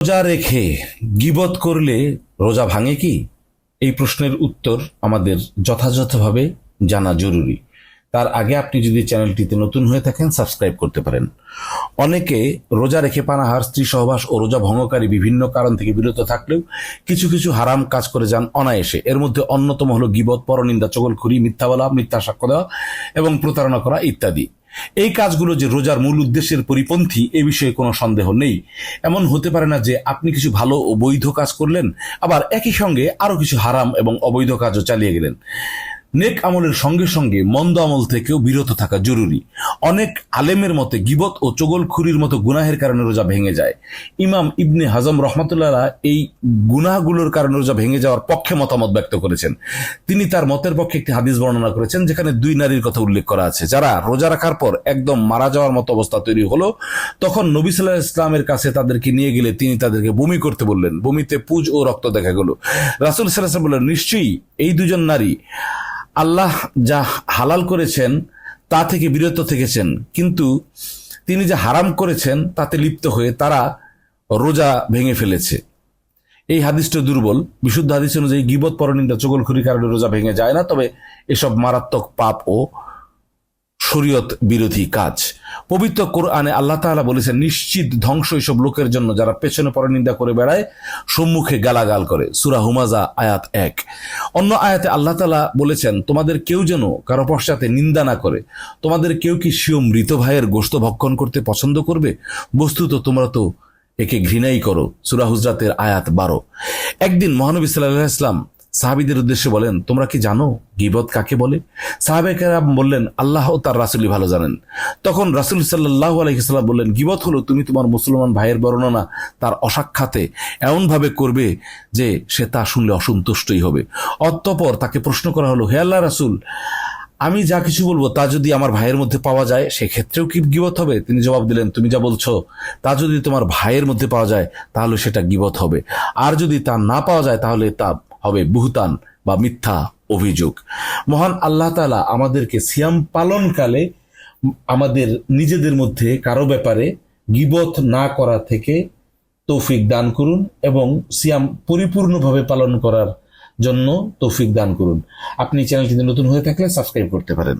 রোজা রেখে গিবত করলে রোজা ভাঙে কি? এই প্রশ্নের উত্তর আমাদের যথাযথভাবে জানা জরুরি। তার আগে আপনি যদি চ্যানেলটিতে নতুন হয়ে থাকেন, সাবস্ক্রাইব করতে পারেন। অনেকে রোজা রেখে পানাহার, স্ত্রী সহবাস ও রোজা ভঙ্গকারী বিভিন্ন কারণ থেকে বিরত থাকলেও কিছু কিছু হারাম কাজ করে যান অনায়াসে। এর মধ্যে অন্যতম হলো গিবত, পরনিন্দা, চগলখুরি, মিথ্যা বলা, মিথ্যা সাক্ষ্য দেওয়া এবং প্রতারণা করা ইত্যাদি। এই কাজগুলো যে রোজার মূল উদ্দেশ্যের পরিপন্থী, এ বিষয়ে কোনো সন্দেহ নেই। এমন হতে পারে না যে আপনি কিছু ভালো ও বৈধ কাজ করলেন, আবার একই সঙ্গে আরও কিছু হারাম এবং অবৈধ কাজও চালিয়ে গেলেন। নেক আমলের সঙ্গে সঙ্গে মন্দ আমল থেকেও বিরত থাকা জরুরি। অনেক আলেমের মতে গিবত ও চগলখুরির মতো গুনাহের কারণে রোজা ভেঙে যায়। ইমাম ইবনে হাজম রহমতুল্লাহ এই গুনাহগুলোর কারণে রোজা ভেঙে যাওয়ার পক্ষে মতামত ব্যক্ত করেছেন। তিনি তার মতের পক্ষে একটি হাদিস বর্ণনা করেছেন, যেখানে দুই নারীর কথা উল্লেখ করা আছে। যারা রোজা রাখার পর একদম মারা যাওয়ার মতো অবস্থা তৈরি হলো, তখন নবী সাল্লাহ ইসলামের কাছে তাদেরকে নিয়ে গেলে তিনি তাদেরকে বমি করতে বললেন। বমিতে পুজ ও রক্ত দেখা গেল। রাসুল সাল্লাহ বললেন, নিশ্চয়ই এই দুজন নারী আল্লাহ যা হালাল করেছেন তা থেকে বিরত থেকেছেন। কিন্তু তিনি যে হারাম করেছেন, তাতে লিপ্ত হয়ে তারা রোজা ভেঙে ফেলেছে। এই হাদিসটা দুর্বল। বিশুদ্ধ হাদিস অনুযায়ী গিবত পরনিন্দা চগলখুরি কারণে রোজা ভেঙে যায় না, তবে এসব মারাত্মক পাপ ও শরীয়ত বিরোধী কাজ। পবিত্র কোরআনে আল্লাহ তাআলা বলেছেন, নিশ্চিত ধ্বংস এইসব লোকের জন্য যারা পেছনে পরে নিন্দা করে বেড়ায়, সম্মুখে গালাগাল করে। সুরা হুমাজা আয়াত এক। অন্য আয়াতে আল্লাহ তাআলা বলেছেন, তোমাদের কেউ যেন কারও পশ্চাতে নিন্দা না করে, তোমাদের কেউ কি স্বীয় মৃত ভাইয়ের গোস্ত ভক্ষণ করতে পছন্দ করবে? বস্তুত তোমরা তো একে ঘৃণাই করো। সুরা হুজরাতের আয়াত বারো। একদিন মহানবী সাল্লাহ ইসলাম সাহাবিদের উদ্দেশ্যে বলেন, তোমরা কি জানো গিবত কাকে বলে? সাহাবেকেরা বললেন, আল্লাহ তার রাসুলি ভালো জানেন। তখন রাসুল সাল্লাহ আলহিসাল্লাম বললেন, গিবত হলো তুমি তোমার মুসলমান ভাইয়ের বর্ণনা তার অসাক্ষাতে এমনভাবে করবে যে সে তা শুনলে অসন্তুষ্টই হবে। অতঃপর তাকে প্রশ্ন করা হলো, হে আল্লাহ রাসুল, আমি যা কিছু বলব তা যদি আমার ভাইয়ের মধ্যে পাওয়া যায়, সেক্ষেত্রেও কি গিবত হবে? তিনি জবাব দিলেন, তুমি যা বলছো তা যদি তোমার ভাইয়ের মধ্যে পাওয়া যায়, তাহলে সেটা গিবত হবে। আর যদি তা না পাওয়া যায়, তাহলে তা হবে বুহতান বা মিথ্যা অভিযোগ। মহান আল্লাহ তালা আমাদেরকে সিয়াম পালনকালে আমাদের নিজেদের মধ্যে কারও ব্যাপারে গিবত না করা থেকে তৌফিক দান করুন এবং সিয়াম পরিপূর্ণভাবে পালন করার জন্য তৌফিক দান করুন। আপনি চ্যানেলটিতে নতুন হয়ে থাকলে সাবস্ক্রাইব করতে পারেন।